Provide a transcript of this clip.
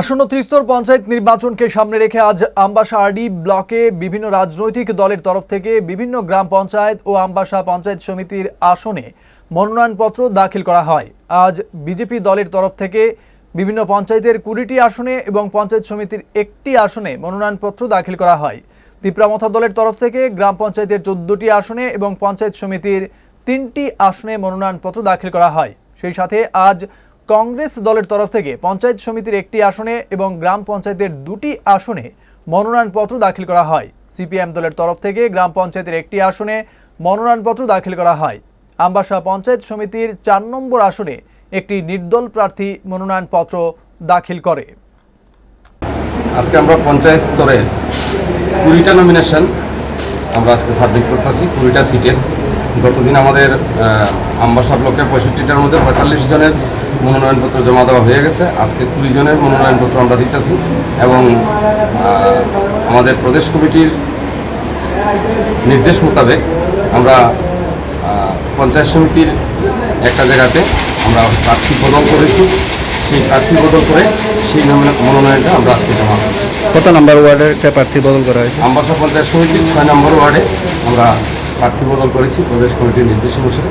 আসন্ন ত্রিস্তর পঞ্চায়েত নির্বাচনকে সামনে রেখে আজ আমবাসা আরডি ব্লকে বিভিন্ন রাজনৈতিক দলের তরফ থেকে বিভিন্ন গ্রাম পঞ্চায়েত ও আমবাসা পঞ্চায়েত সমিতির আসনে মনোনয়নপত্র দাখিল করা হয়। আজ বিজেপি দলের তরফ থেকে বিভিন্ন পঞ্চায়েতের কুড়িটি আসনে এবং পঞ্চায়েত সমিতির একটি আসনে মনোনয়নপত্র দাখিল করা হয়। তিপ্রামথা দলের তরফ থেকে গ্রাম পঞ্চায়েতের চোদ্দটি আসনে এবং পঞ্চায়েত সমিতির তিনটি আসনে মনোনয়নপত্র দাখিল করা হয়। সেই সাথে আজ কংগ্রেস দলের তরফ থেকে পঞ্চায়েত সমিতির একটি আসনে এবং গ্রাম পঞ্চায়েতের দুটি আসনে মনোনয়নপত্র দাখিল করা হয়। সিপিএম দলের তরফ থেকে গ্রাম পঞ্চায়েতের একটি আসনে মনোনয়নপত্র দাখিল করা হয়। আমবাসা পঞ্চায়েত সমিতির চার নম্বর আসনে একটি নির্দল প্রার্থী মনোনয়নপত্র দাখিল করে। আজকে আমরা পঞ্চায়েত স্তরের কুড়িটা নমিনেশন আমরা আজকে সাবমিট করতেছি, কুড়িটা সিটের গতদিন আমাদের আমবাসা ব্লকে পঁয়ষট্টিটার মধ্যে পঁয়তাল্লিশ জনের মনোনয়নপত্র জমা দেওয়া হয়ে গেছে। আজকে কুড়ি জনের মনোনয়নপত্র আমরা দিতেছি এবং আমাদের প্রদেশ কমিটির নির্দেশ মোতাবেক আমরা পঞ্চায়েত সমিতির একটা জায়গাতে আমরা প্রার্থী বদল করেছি। সেই প্রার্থী বদল করে সেই মনোনয়নটা আমরা আজকে জমা করছি কত নাম্বার ওয়ার্ডের একটা প্রার্থী বদল করা হয়েছে? আমবাসা পঞ্চায়েত সমিতির ছয় নম্বর ওয়ার্ডে আমরা প্রার্থী বদল করেছি প্রদেশ কমিটির নির্দেশ অনুসারে।